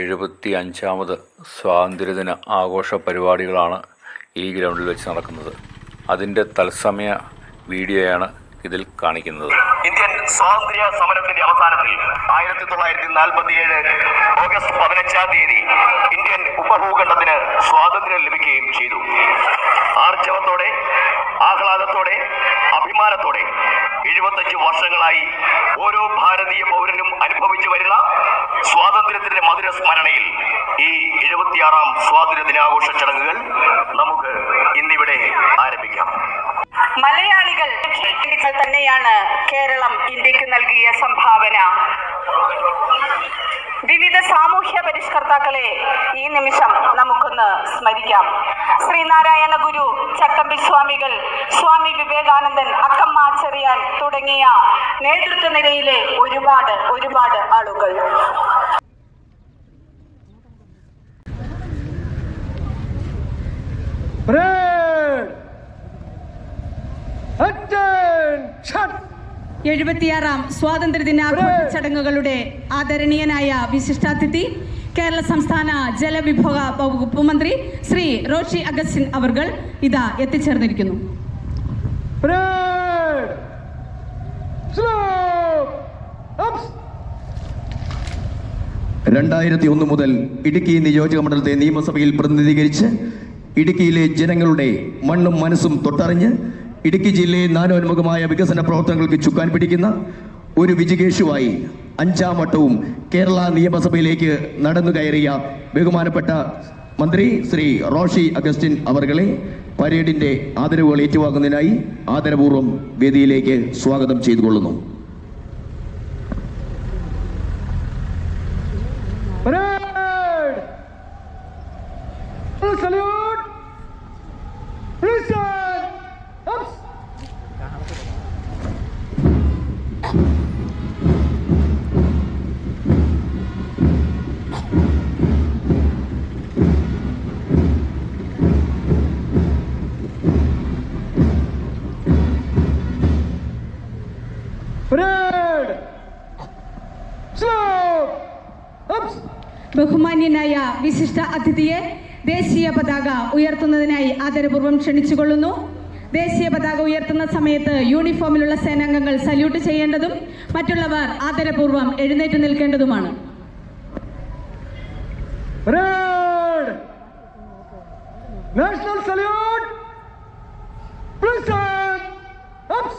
എഴുപത്തി അഞ്ചാമത് സ്വാതന്ത്ര്യദിന ആഘോഷ പരിപാടികളാണ് ഈ ഗ്രൗണ്ടിൽ വെച്ച് നടക്കുന്നത്. അതിന്റെ തത്സമയ വീഡിയോയാണ് ഇതിൽ കാണിക്കുന്നത്. സ്വാതന്ത്ര്യ സമരത്തിന്റെ അവസാനത്തിൽ ആയിരത്തി തൊള്ളായിരത്തി നാൽപ്പത്തി ഏഴ് ഓഗസ്റ്റ് പതിനഞ്ചാം തീയതി ഇന്ത്യൻ ഉപഭൂഖണ്ഡത്തിന് സ്വാതന്ത്ര്യം ലഭിക്കുകയും ചെയ്തു. ആർജവത്തോടെ ആഹ്ലാദത്തോടെ അഭിമാനത്തോടെ എഴുപത്തഞ്ച് വർഷങ്ങളായി ഓരോ ഭാരതീയ പൗരനും അനുഭവിച്ചു വരുന്ന സ്വാതന്ത്ര്യത്തിന്റെ മധുര സ്മരണയിൽ ഈ എഴുപത്തിയാറാം സ്വാതന്ത്ര്യ ദിനാഘോഷ ചടങ്ങുകൾ നമുക്ക് ഇന്നിവിടെ ആരംഭിക്കാം. മലയാളികൾ തന്നെയാണ് കേരളം ഇന്ത്യയ്ക്ക് നൽകിയ സംഭാവന. വിവിധ സാമൂഹ്യ പരിഷ്കർത്താക്കളെ ഈ നിമിഷം നമുക്കൊന്ന് സ്മരിക്കാം. ശ്രീനാരായണ ഗുരു ചട്ടമ്പി സ്വാമികൾ സ്വാമി വിവേകാനന്ദൻ അക്കമ്മ ചെറിയാൻ തുടങ്ങിയ നേതൃത്വ നിരയിലെ ഒരുപാട് ഒരുപാട് ആളുകൾ. എഴുപത്തിയാറാം സ്വാതന്ത്ര്യദിനാഘോഷ ചടങ്ങുകളുടെ ആദരണീയനായ വിശിഷ്ടാതിഥി കേരള സംസ്ഥാന ജലവിഭവ വകുപ്പ് മന്ത്രി ശ്രീ റോഷി അഗസ്റ്റിൻ അവർകൾ ഇതാ എത്തിച്ചേർന്നിരിക്കുന്നു! രണ്ടായിരത്തി ഒന്ന് മുതൽ ഇടുക്കി നിയോജക മണ്ഡലത്തെ നിയമസഭയിൽ പ്രതിനിധീകരിച്ച് ഇടുക്കിയിലെ ജനങ്ങളുടെ മണ്ണും മനസ്സും തൊട്ടറിഞ്ഞ് ഇടുക്കി ജില്ലയിൽ നാനോന്മുഖമായ വികസന പ്രവർത്തനങ്ങൾക്ക് ചുക്കാൻ പിടിക്കുന്ന ഒരു വിജികേഷുവായി അഞ്ചാം വട്ടവും കേരള നിയമസഭയിലേക്ക് നടന്നു കയറിയ ബഹുമാനപ്പെട്ട മന്ത്രി ശ്രീ റോഷി അഗസ്റ്റിൻ അവർകളെ പരേഡിന്റെ ആദരവുകൾ ഏറ്റുവാങ്ങുന്നതിനായി ആദരപൂർവം വേദിയിലേക്ക് സ്വാഗതം ചെയ്തുകൊള്ളുന്നു! Salute! Listen! ബഹുമാന്യനായ വിശിഷ്ട അതിഥിയെ ദേശീയ പതാക ഉയർത്തുന്നതിനായി ആദരപൂർവം ക്ഷണിച്ചുകൊള്ളുന്നു. ദേശീയ പതാക ഉയർത്തുന്ന സമയത്ത് യൂണിഫോമിലുള്ള സേനാംഗങ്ങൾ സല്യൂട്ട് ചെയ്യേണ്ടതും മറ്റുള്ളവർ ആദരപൂർവം എഴുന്നേറ്റ് നിൽക്കേണ്ടതുമാണ് Red! National salute! Listen! Ups!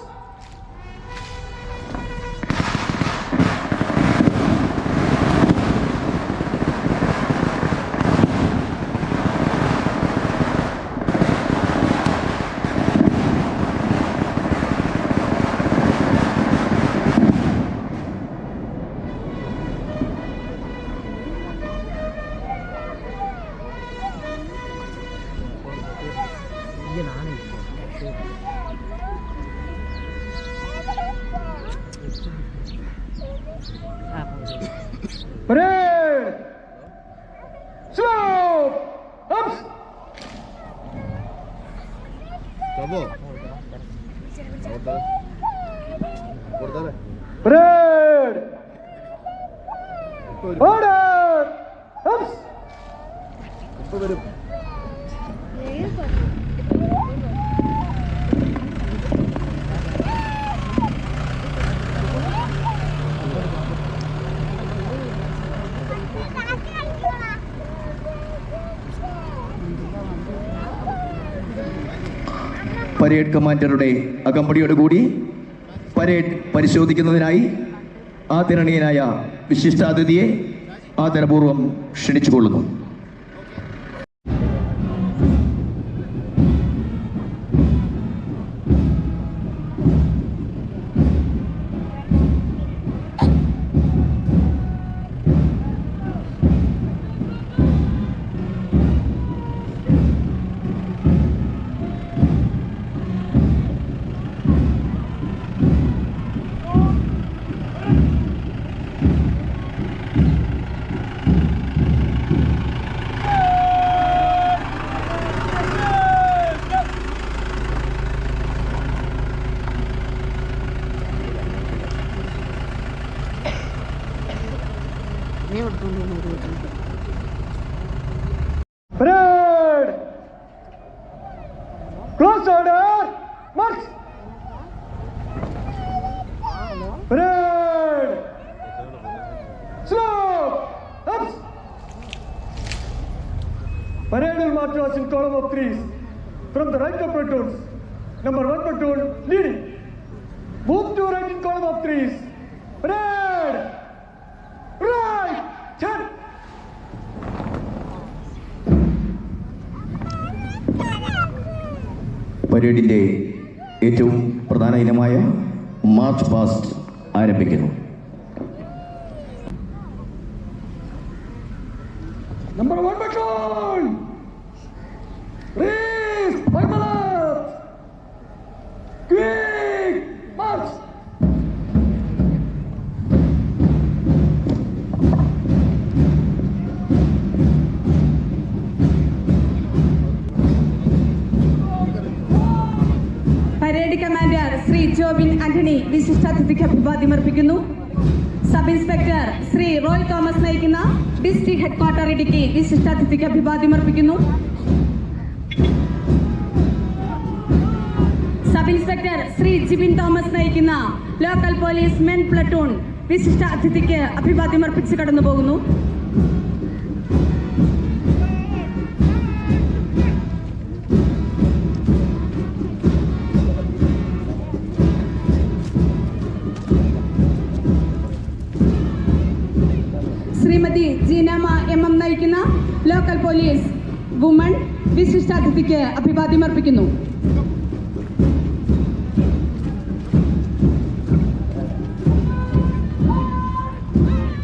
Red! Slow! Ups! Red! Order! Ups! Parade കമാൻഡറുടെ അകമ്പടിയോടുകൂടി പരേഡ് പരിശോധിക്കുന്നതിനായി ആദരണീയനായ വിശിഷ്ടാതിഥിയെ ആദരപൂർവം ക്ഷണിച്ചുകൊള്ളുന്നു. Ups! Parade will march us in column of threes. From the right of platoons, number one platoon leading. Move to right in column of threes. Parade! Right! Turn! പരേഡിന്റെ ഏറ്റവും പ്രധാന ഇനമായ march past ആരംഭിക്കുന്നു. ആന്റണി വിശിഷ്ടാതിഥിക്ക് അഭിവാദ്യം അർപ്പിക്കുന്നു. സബ് ഇൻസ്പെക്ടർ ശ്രീ റോയ് തോമസ് നയിക്കുന്ന district headquarter Idukki വിശിഷ്ടാതിഥിക്ക് അഭിവാദ്യം അർപ്പിക്കുന്നു. സബ് ഇൻസ്പെക്ടർ ശ്രീ ജിബിൻ തോമസ് നയിക്കുന്ന ലോക്കൽ പോലീസ് മെൻ പ്ലട്ടൂൺ വിശിഷ്ട അതിഥിക്ക് അഭിവാദ്യം അർപ്പിച്ച് കടന്നു പോകുന്നു ശ്രീമതി ജീനമ എം എം നയിക്കുന്ന ലോക്കൽ പോലീസ് വുമൺ വിശിഷ്ടാതിഥിക്ക് അഭിവാദ്യം അർപ്പിക്കുന്നു.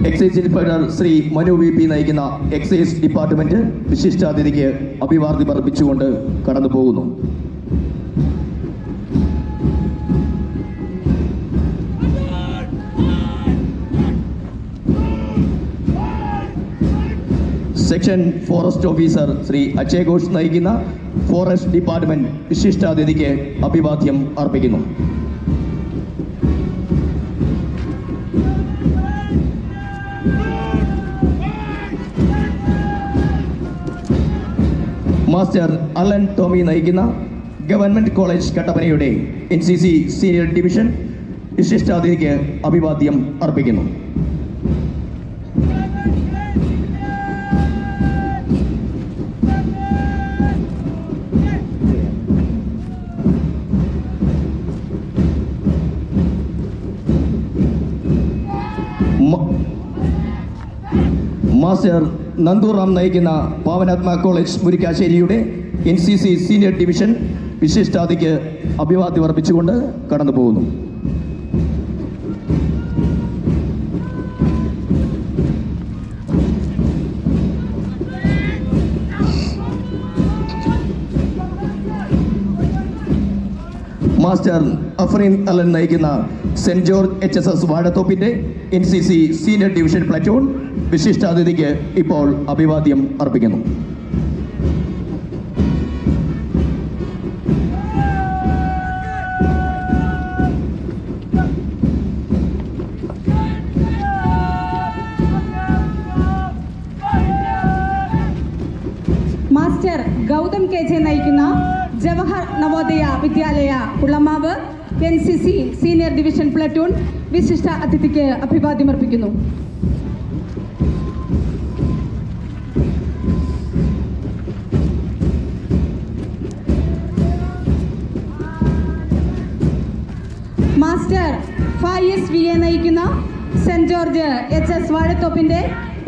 Excise inspector Shri Manu V P നയിക്കുന്ന എക്സൈസ് ഡിപ്പാർട്ട്മെന്റ് വിശിഷ്ടാതിഥിക്ക് അഭിവാദ്യം അർപ്പിച്ചുകൊണ്ട് കടന്നു പോകുന്നു section forest officer Shri Ajay Ghosh നയിക്കുന്ന ഫോറസ്റ്റ് ഡിപ്പാർട്ട്മെന്റ് വിശിഷ്ടാതിഥിക്ക് അഭിവാദ്യം അർപ്പിക്കുന്നു. മാസ്റ്റർ അലൻ ടോമി നയിക്കുന്ന government college കട്ടപ്പനയുടെ N C C senior division വിശിഷ്ടാതിഥിക്ക് അഭിവാദ്യം അർപ്പിക്കുന്നു. മാസ്റ്റർ നന്ദുറാം നയിക്കുന്ന Pavanatma college മുരിക്കാശ്ശേരിയുടെ N C C senior division വിശിഷ്ടാതിക്ക് അഭിവാദ്യം അർപ്പിച്ചുകൊണ്ട് കടന്നു പോകുന്നു. മാസ്റ്റർ അഫ്രീൻ അലൻ നയിക്കുന്ന saint George H S S വാഴത്തോപ്പിന്റെ N C C senior division platoon വിശിഷ്ടാതിഥിക്ക് ഇപ്പോൾ അഭിവാദ്യം അർപ്പിക്കുന്നു. മാസ്റ്റർ ഗൗതം കെ ജെ നയിക്കുന്ന Jawahar Navodaya Vidyalaya Kulamavu N C C senior division platoon വിശിഷ്ട അതിഥിക്ക് അഭിവാദ്യം അർപ്പിക്കുന്നു എസ് വി എ നയിക്കുന്ന saint George H S വാഴത്തോപ്പിന്റെ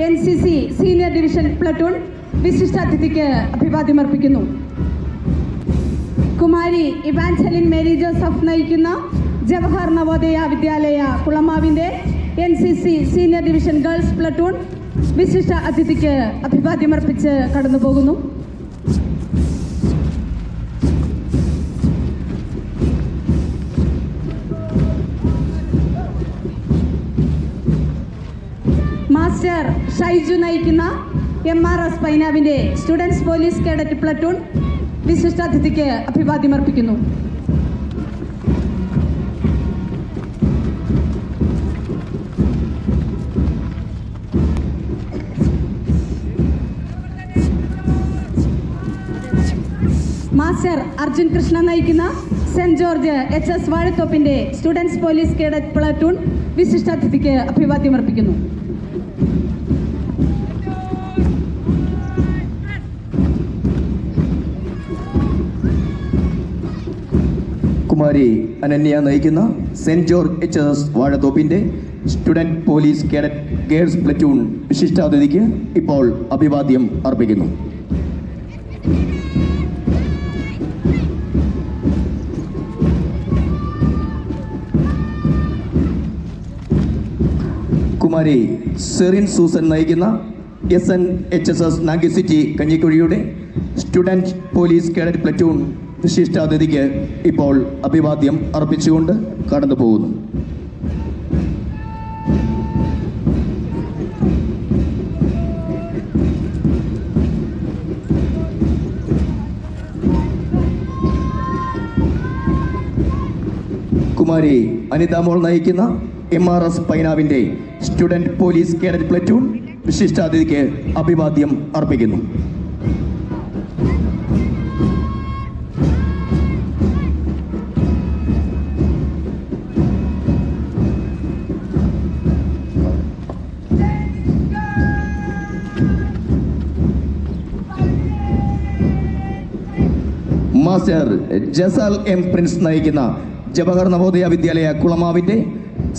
N C C senior division platoon വിശിഷ്ടാതിഥിക്ക് അഭിവാദ്യം അർപ്പിക്കുന്നു. കുമാരി ഇവാഞ്ചലിൻ മേരി ജോസഫ് നയിക്കുന്ന Jawahar Navodaya Vidyalaya കുളമാവിന്റെ N C C senior division girls platoon വിശിഷ്ട അതിഥിക്ക് അഭിവാദ്യമർപ്പിച്ച് കടന്നുപോകുന്നു. കടന്നു പോകുന്നു മിസ്റ്റർ ഷൈജു നയിക്കുന്ന എം ആർ എസ് പൈനാവിന്റെ സ്റ്റുഡൻസ് പോലീസ് കേഡറ്റ് പ്ലറ്റൂൺ വിശിഷ്ടാതിഥിക്ക് അഭിവാദ്യമർപ്പിക്കുന്നു. മാസ്റ്റർ അർജുൻ കൃഷ്ണ നയിക്കുന്ന സെന്റ് ജോർജ് എച്ച് എസ് വാഴത്തോപ്പിന്റെ സ്റ്റുഡൻസ് പോലീസ് കേഡറ്റ് പ്ലാറ്റൂൺ വിശിഷ്ടാതിഥിക്ക് അഭിവാദ്യമർപ്പിക്കുന്നു. കുമാരി അനന്യ നയിക്കുന്ന saint George H S വാഴത്തോപ്പിന്റെ student police cadet girls platoon വിശിഷ്ടാതിഥിക്ക് ഇപ്പോൾ അഭിവാദ്യം അർപ്പിക്കുന്നു. കുമാരി സെറിൻ സൂസൻ നയിക്കുന്ന S N H S S Nagi city കഞ്ഞിക്കുഴിയുടെ student police cadet platoon വിശിഷ്ടാതിഥിക്ക് ഇപ്പോൾ അഭിവാദ്യം അർപ്പിച്ചുകൊണ്ട് കടന്നു പോകുന്നു. കുമാരി അനിത മോൾ നയിക്കുന്ന എം ആർ എസ് പൈനാവിന്റെ സ്റ്റുഡന്റ് പോലീസ് കേഡറ്റ് പ്ലറ്റൂൺ വിശിഷ്ടാതിഥിക്ക് അഭിവാദ്യം അർപ്പിക്കുന്നു. മാസ്റ്റർ ജസൽ എം പ്രിൻസ് നയിക്കുന്ന ജവഹർ നവോദയ വിദ്യാലയ കുളമാവിന്റെ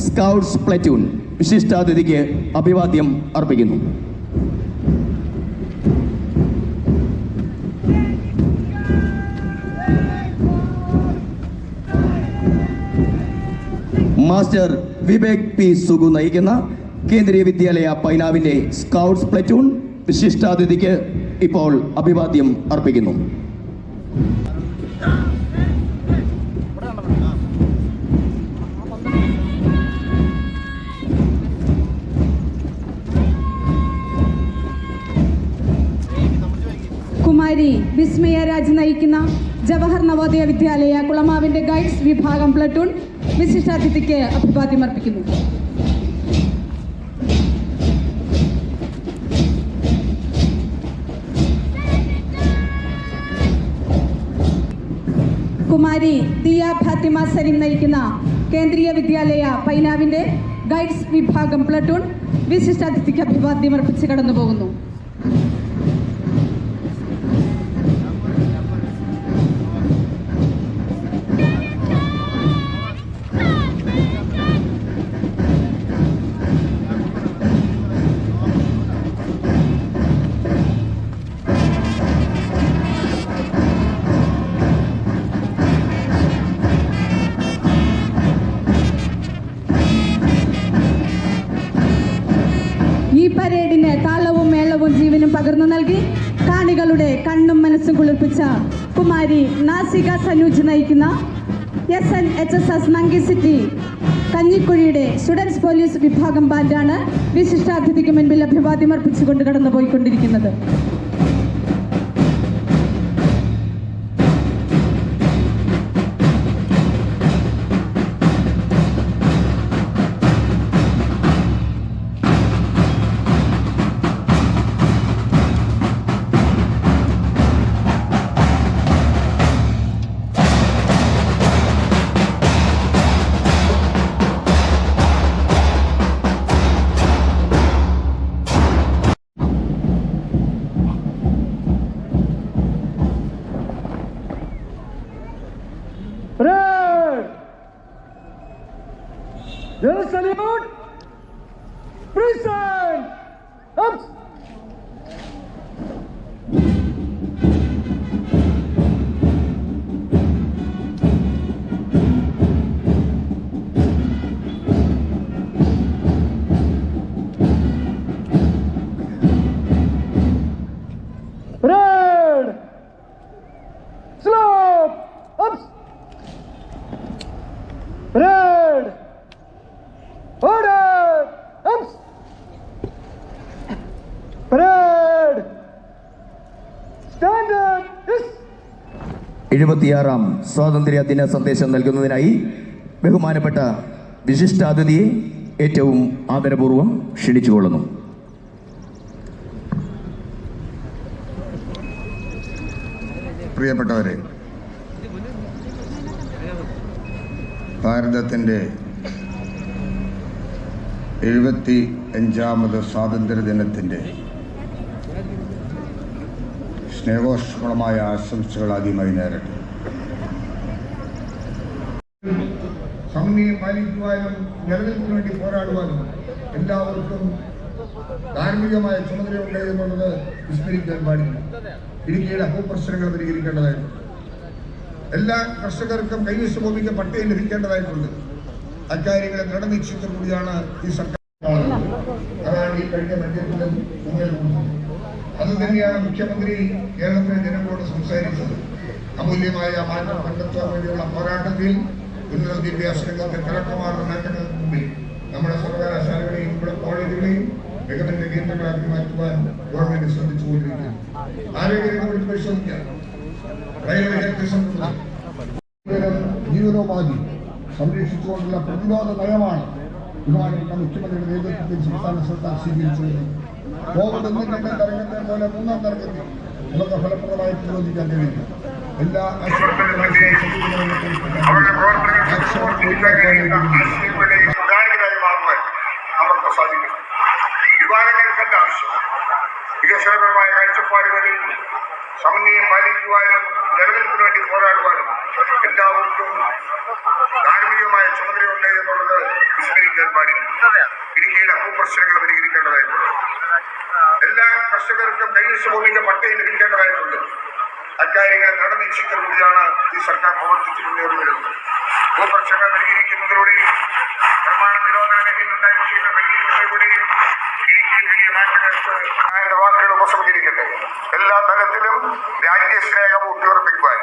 സ്കൗട്ട്സ് പ്ലറ്റൂൺ വിശിഷ്ടാതിഥിക്ക് അഭിവാദ്യം അർപ്പിക്കുന്നു. മാസ്റ്റർ വിവേക് പി സുഗു നയിക്കുന്ന കേന്ദ്രീയ വിദ്യാലയ പൈനാവിന്റെ സ്കൗട്ട്സ് പ്ലറ്റൂൺ വിശിഷ്ടാതിഥിക്ക് ഇപ്പോൾ അഭിവാദ്യം അർപ്പിക്കുന്നു. നയിക്കുന്ന ജവഹർ നവോദയ വിദ്യാലയ കുളമാവിന്റെ ഗൈഡ്സ് വിഭാഗം പ്ലട്ടൂൺ വിശിഷ്ടാതിഥിക്ക് അഭിവാദ്യമർപ്പിക്കുന്നു കുമാരി ദിയ ഫാത്തിമ സലിം നയിക്കുന്ന കേന്ദ്രീയ വിദ്യാലയ പൈനാവിന്റെ ഗൈഡ്സ് വിഭാഗം പ്ലട്ടൂൺ വിശിഷ്ടാതിഥിക്ക് അഭിവാദ്യമർപ്പിച്ച് കടന്നുപോകുന്നു. പരേഡിന് താളവും മേളവും ജീവനും പകർന്നു നൽകി കാണികളുടെ കണ്ണും മനസ്സും കുളിർപ്പിച്ച കുമാരി നാസിക സനൂജ് നയിക്കുന്ന S N H S S Nangi city കഞ്ഞിക്കുഴിയുടെ students police വിഭാഗം ബാൻഡാണ് വിശിഷ്ടാതിഥിക്ക് മുൻപിൽ അഭിവാദ്യമർപ്പിച്ചുകൊണ്ട് കടന്നുപോയിക്കൊണ്ടിരിക്കുന്നത്. Red! Order! Ups! Stand Standard! Yes! എഴുപത്തിയാറാം സ്വാതന്ത്ര്യ ദിന സന്ദേശം നൽകുന്നതിനായി ബഹുമാനപ്പെട്ട വിശിഷ്ടാതിഥിയെ ഏറ്റവും ആദരപൂർവം ക്ഷണിച്ചുകൊള്ളുന്നു പ്രിയപ്പെട്ടവരെ ഭാരതത്തിന്റെ എഴുപത്തി അഞ്ചാമത് സ്വാതന്ത്ര്യദിനത്തിന്റെ സ്നേഹോഷ്മളമായ ആശംസകൾ ആദ്യമായി നേരട്ടെ. സമന്വയം പാലിക്കുവാനും നിലനിൽപ്പിന് വേണ്ടി പോരാടുവാനും എല്ലാവർക്കും ധാർമ്മികമായ ചുമതലയുണ്ട് എന്നുള്ളത് വിസ്മരിക്കാൻ പാടില്ല. ഇടുക്കിയുടെ ഭൂപ്രശ്നങ്ങൾ പരിഹരിക്കേണ്ടതായിട്ടുണ്ട് എല്ലാ കർഷകർക്കും കൈവശ ഭൂമിക്ക് പട്ടയം ലഭിക്കേണ്ടതായിട്ടുണ്ട് അക്കാര്യങ്ങളെ ദൃഢനിശ്ചയത്തോടുകൂടിയാണ് ഈ സർക്കാർ അതാണ് ഈ കഴിഞ്ഞ ബജറ്റിലും അത് തന്നെയാണ് മുഖ്യമന്ത്രി കേരളത്തിലെ ജനങ്ങളോട് സംസാരിച്ചത്. അമൂല്യമായ മാറ്റം കണ്ടെത്താൻ വേണ്ടിയുള്ള പോരാട്ടത്തിൽ ഉന്നത വിദ്യാഭ്യാസ രംഗത്തെ നേട്ടങ്ങൾക്ക് മുമ്പിൽ നമ്മുടെ സർവകലാശാലകളെയും നമ്മുടെ കോളേജുകളെയും മികവിന്റെ കേന്ദ്രങ്ങളാക്കി മാറ്റുവാൻ ഗവൺമെന്റ് ശ്രമിച്ചുകൊണ്ടിരിക്കുന്നു ആരോഗ്യരംഗം പരിശോധിക്കാം. ജീവനോപാധി സംരക്ഷിച്ചുകൊണ്ടുള്ള പ്രതിരോധ നയമാണ് ബഹുമാനപ്പെട്ട മുഖ്യമന്ത്രിയുടെ നേതൃത്വത്തിൽ സംസ്ഥാന സർക്കാർ സ്വീകരിച്ചത് കോവിഡ് ഒന്നും രണ്ടും തരംഗത്തെ പോലെ മൂന്നാം തരംഗത്തിൽ നമുക്ക് ഫലപ്രദമായി പ്രതിരോധിക്കാൻ കഴിയില്ല എല്ലാ നമുക്ക് വികസനപരമായ കാഴ്ചപ്പാടുകളിൽ സമന്വയം പാലിക്കുവാനും നിലനിൽപ്പിന് വേണ്ടി പോരാടുവാനും എല്ലാവർക്കും ധാർമ്മികമായ ചുമതലയുണ്ട് എന്നുള്ളത് വിസ്മരിക്കാൻ പാടില്ല. ഇടുക്കിയുടെ ഭൂപ്രശ്നങ്ങൾ പരിഹരിക്കേണ്ടതായിട്ടുണ്ട്. എല്ലാ കർഷകർക്കും കൈവശ ഭൂമിക്ക് പട്ടയം ലഭിക്കേണ്ടതായിട്ടുണ്ട്. അക്കാര്യങ്ങൾ ദൃഢനിശ്ചയത്തോടുകൂടിയാണ് ഈ സർക്കാർ പ്രവർത്തിച്ചു മുന്നേറി വരുന്നത്. എല്ലാ തലത്തിലും രാജ്യസ്നേഹം ഊട്ടിയുറപ്പിക്കുവാൻ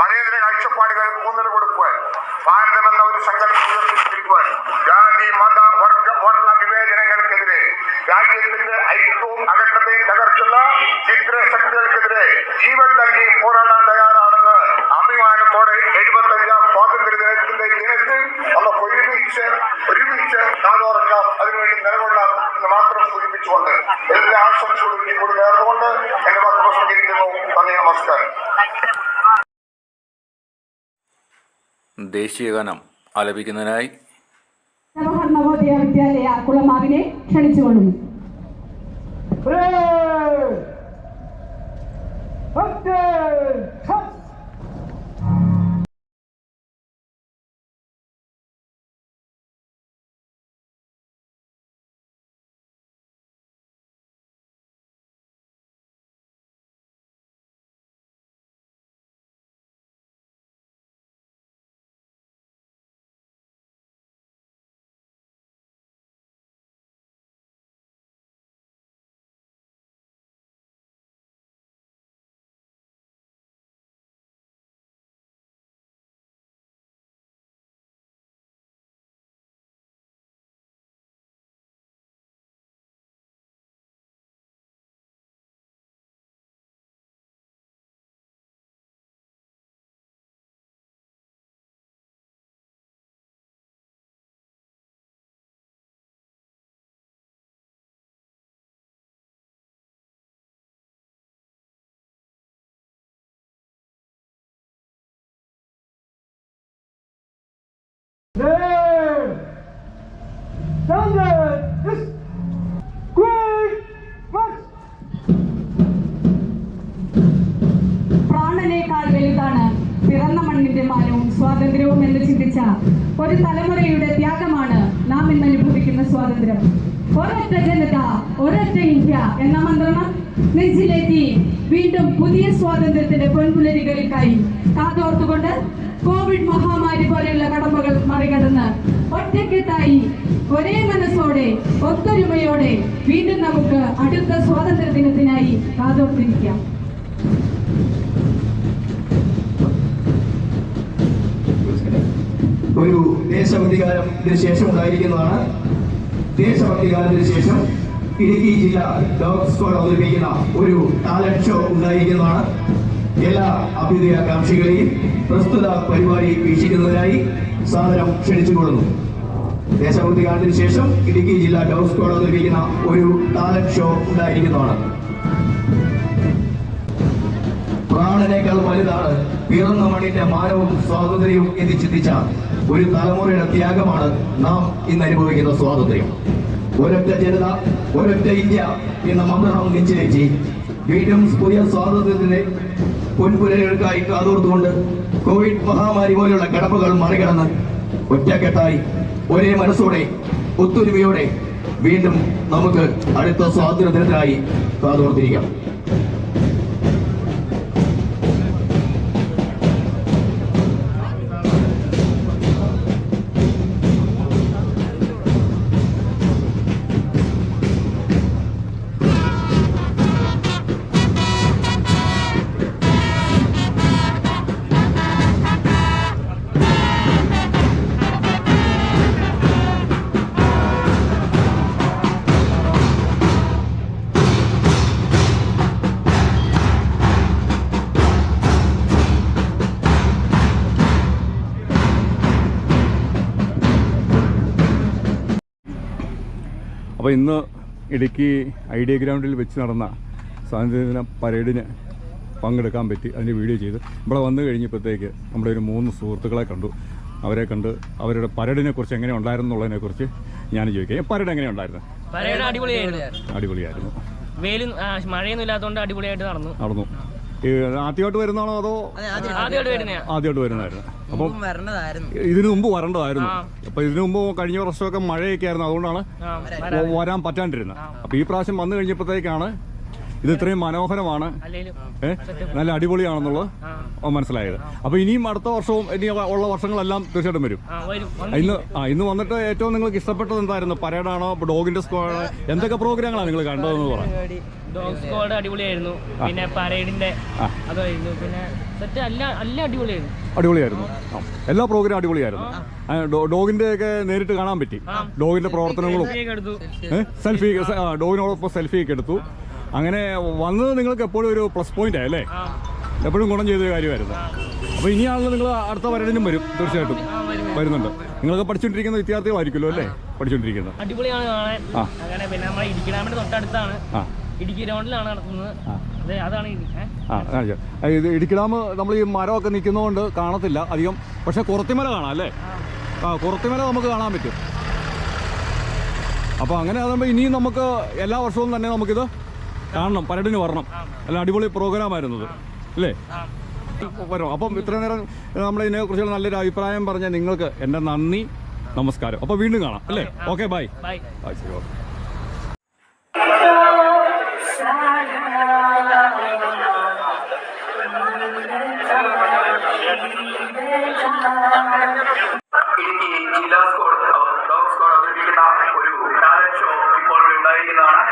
മതേതര കാഴ്ചപ്പാടുകൾ ഊന്നൽ കൊടുക്കുവാൻ ഭാരതം എന്ന ഒരു സങ്കല്പം ജാതി മത വർഗ വർണ വിവേചനങ്ങൾക്കെതിരെ രാജ്യത്തിന്റെ ഐക്യവും അഖണ്ഡതയും തകർക്കുന്ന ചിത്രശക്തികൾക്കെതിരെ ജീവൻ എല്ലാ ആശംസകളും കൂടി നേർന്നുകൊണ്ട് എന്റെ വാക്ക് പ്രസംഗിക്കുന്നു നന്ദി നമസ്കാരം. ദേശീയഗാനം ആലപിക്കുന്നതിനായി ജവഹർ നവോദയ വിദ്യാലയ കുളമാവിനെ ക്ഷണിച്ചുകൊള്ളുന്നു There! Standard! Yes! Quick! March! പ്രാണനേക്കാൾ വലുതാണ് പിറന്ന മണ്ണിന്റെ മാനവും സ്വാതന്ത്ര്യവും എന്ന് ചിന്തിച്ച ഒരു തലമുറയുടെ ത്യാഗമാണ് നാം ഇന്ന് അനുഭവിക്കുന്ന സ്വാതന്ത്ര്യം ഒരൊറ്റ ജനത ഒരൊറ്റ ഇന്ത്യ എന്ന മന്ത്രണം നെഞ്ചിലേറ്റി വീണ്ടും പുതിയ സ്വാതന്ത്ര്യത്തിന്റെ പൊൻപുലരികൾക്കായി കാതോർത്തുകൊണ്ട് കോവിഡ് മഹാമാരി പോലെയുള്ള കടമ്പകൾ മറികടന്ന് ഒറ്റക്കെട്ടായി ഒരേ മനസ്സോടെ ഒത്തൊരുമയോടെ വീണ്ടും നമുക്ക് അടുത്ത സ്വാതന്ത്ര്യ ദിനത്തിനായി കാതോർത്തിരിക്കാം. ഒരു ഇതിന് ശേഷം ഉണ്ടായിരിക്കുന്നതാണ്. ദേശഭക്തിഗാനത്തിന് ശേഷം ഇടുക്കി ജില്ല ഡോഗ് അവതരിപ്പിക്കുന്ന ഒരു ടാലന്റ് ഷോ ഉണ്ടായിരിക്കുന്നതാണ്. എല്ലാ അഭ്യുദയാകാംക്ഷികളെയും പ്രസ്തുത പരിപാടി വീക്ഷിക്കുന്നതിനായി സാദരം ക്ഷണിച്ചുകൊള്ളുന്നു. ദേശഭക്തി ഗാനത്തിന് ശേഷം ഇടുക്കി ജില്ലാ ഡോഗ് സ്ക്വാഡ് അവതരിപ്പിക്കുന്ന ഒരു ടാലന്റ് ഷോ ഉണ്ടായിരിക്കുന്നതാണ്. പ്രാണനേക്കാൾ വലുതാണ് പിറന്ന മണ്ണിന്റെ മാനവും സ്വാതന്ത്ര്യവും എന്ന് ചിന്തിച്ച ഒരു തലമുറയുടെ ത്യാഗമാണ് നാം ഇന്ന് അനുഭവിക്കുന്ന സ്വാതന്ത്ര്യം. ഒരൊറ്റ ജനത ഒരൊറ്റ ഇന്ത്യ എന്ന മന്ത്രം നിശ്ചയിച്ച് വീണ്ടും പുതിയ സ്വാതന്ത്ര്യത്തിന്റെ പൊൻപുരകൾക്കായി കാതോർത്തുകൊണ്ട് കോവിഡ് മഹാമാരി പോലെയുള്ള കടപ്പകൾ മറികടന്ന് ഒറ്റക്കെട്ടായി ഒരേ മനസ്സോടെ ഒത്തൊരുമയോടെ വീണ്ടും നമുക്ക് അടുത്ത സ്വാതന്ത്ര്യ ദിനത്തിനായി കാതോർത്തിരിക്കാം. അപ്പോൾ ഇന്ന് ഇടുക്കി ഐഡിയ ഗ്രൗണ്ടിൽ വെച്ച് നടന്ന സ്വാതന്ത്ര്യദിന പരേഡിന് പങ്കെടുക്കാൻ പറ്റി അതിന്റെ വീഡിയോ ചെയ്ത്. ഇവിടെ വന്നു കഴിഞ്ഞപ്പോഴത്തേക്ക് നമ്മുടെ ഒരു മൂന്ന് സുഹൃത്തുക്കളെ കണ്ടു. അവരെ കണ്ട് അവരുടെ പരേഡിനെ കുറിച്ച് എങ്ങനെ ഉണ്ടായിരുന്നു എന്നുള്ളതിനെക്കുറിച്ച് ഞാൻ ചോദിക്കാം. പരേഡ് എങ്ങനെ ഉണ്ടായിരുന്നു? പരേഡ് അടിപൊളിയായിരുന്നു. അടിപൊളിയായിരുന്നു. വെയിലും മഴയൊന്നും ഇല്ലാത്തതുകൊണ്ട് അടിപൊളിയായിട്ട് നടന്നു. നടന്നു. ആദ്യമായിട്ട് വരുന്നതാണോ അതോ ആദ്യമായിട്ട് വരുന്നതായിരുന്നു? അപ്പം ഇതിനു മുമ്പ് വരേണ്ടതായിരുന്നു. അപ്പൊ അപ്പോൾ ഇതിനു മുമ്പ് കഴിഞ്ഞ വർഷമൊക്കെ മഴയൊക്കെ ആയിരുന്നു അതുകൊണ്ടാണ് വരാൻ പറ്റാണ്ടിരുന്നത്. അപ്പൊ ഈ പ്രാവശ്യം വന്നു കഴിഞ്ഞപ്പോഴത്തേക്കാണ് ഇത് ഇത്രയും മനോഹരമാണ്? നല്ല അടിപൊളിയാണെന്നുള്ളത്. മനസ്സിലായത്. അപ്പൊ ഇനിയും അടുത്ത വർഷവും ഇനി ഉള്ള വർഷങ്ങളെല്ലാം തീർച്ചയായിട്ടും വരും. ഇന്ന് ആ ഇന്ന് വന്നിട്ട് ഏറ്റവും നിങ്ങൾക്ക് ഇഷ്ടപ്പെട്ടത് എന്തായിരുന്നു? പരേഡാണോ? ഡോഗിന്റെ സ്ക്വാഡ് എന്തൊക്കെ പ്രോഗ്രാമുകളാണ് നിങ്ങൾ കണ്ടതെന്ന് പറയാം ഡോഗ് സ്ക്വാഡ് അടിപൊളിയായിരുന്നു. പിന്നെ പരേഡിന്റെ. അതായിരുന്നു. പിന്നെ സെറ്റ് അല്ല അല്ല അടിപൊളിയായിരുന്നു. അടിപൊളിയായിരുന്നു. ആ. എല്ലാ പ്രോഗ്രാം അടിപൊളിയായിരുന്നു. ഡോഗിന്റെ ഒക്കെ നേരിട്ട് കാണാൻ പറ്റി. ഡോഗിന്റെ പ്രവർത്തനങ്ങളും. എടുത്തു. സെൽഫി ഡോഗിനോടൊപ്പം സെൽഫി ഒക്കെ എടുത്തു അങ്ങനെ വന്നത് നിങ്ങൾക്ക് എപ്പോഴും ഒരു പ്ലസ് പോയിന്റ് ആയല്ലേ? ആ. എപ്പോഴും ഗുണം ചെയ്തൊരു കാര്യമായിരുന്നു. അപ്പോൾ ഇനിയാണല്ലോ നിങ്ങൾ അടുത്ത വരടിനും വരും തീർച്ചയായിട്ടും. വരുന്നുണ്ട്. നിങ്ങളൊക്കെ പഠിച്ചുകൊണ്ടിരിക്കുന്ന വിദ്യാർത്ഥികളായിരിക്കുമല്ലോ അല്ലേ? പഠിച്ചുകൊണ്ടിരിക്കുന്നത് അടിപൊളിയാണ് കാണാൻ. ആ. അങ്ങനെ പിന്നെ ഇടുക്കി ഡാമിന്റെ തൊട്ടടുത്താണ്. ആ. ഇടുക്കി ഗ്രൗണ്ടിലാണ്. ഏ? ആ ഇത് ഇടുക്കി ഡാം നമ്മൾ ഈ മരമൊക്കെ നിൽക്കുന്നതുകൊണ്ട് കാണത്തില്ല അധികം. പക്ഷെ കുറത്തിമല കാണാം അല്ലേ? ആ. കുറത്തിമല നമുക്ക് കാണാൻ പറ്റും. അപ്പോൾ അങ്ങനെ ആകുമ്പോൾ ഇനിയും നമുക്ക് എല്ലാ വർഷവും തന്നെ നമുക്കിത് കാണണം പരടിന് വരണം. അല്ല അടിപൊളി പ്രോഗ്രാം പ്രോഗ്രാമായിരുന്നത് അല്ലേ? വരും. അപ്പം ഇത്രയും നേരം നമ്മളിതിനെ കുറിച്ചുള്ള നല്ലൊരു അഭിപ്രായം പറഞ്ഞ നിങ്ങൾക്ക് എന്റെ നന്ദി നമസ്കാരം. അപ്പോൾ വീണ്ടും കാണാം അല്ലേ? Okay bye. ബൈ. ബൈ ശരി ഓക്കെ. ഇടുക്കി ജില്ലാ സ്ക്വാഡ് ഡോഗ് സ്ക്വാഡ് അവതരിപ്പിക്കുന്ന ഒരു ടാലന്റ് ഷോ ഇപ്പോൾ ഉണ്ടായിരിക്കുന്നതാണ്.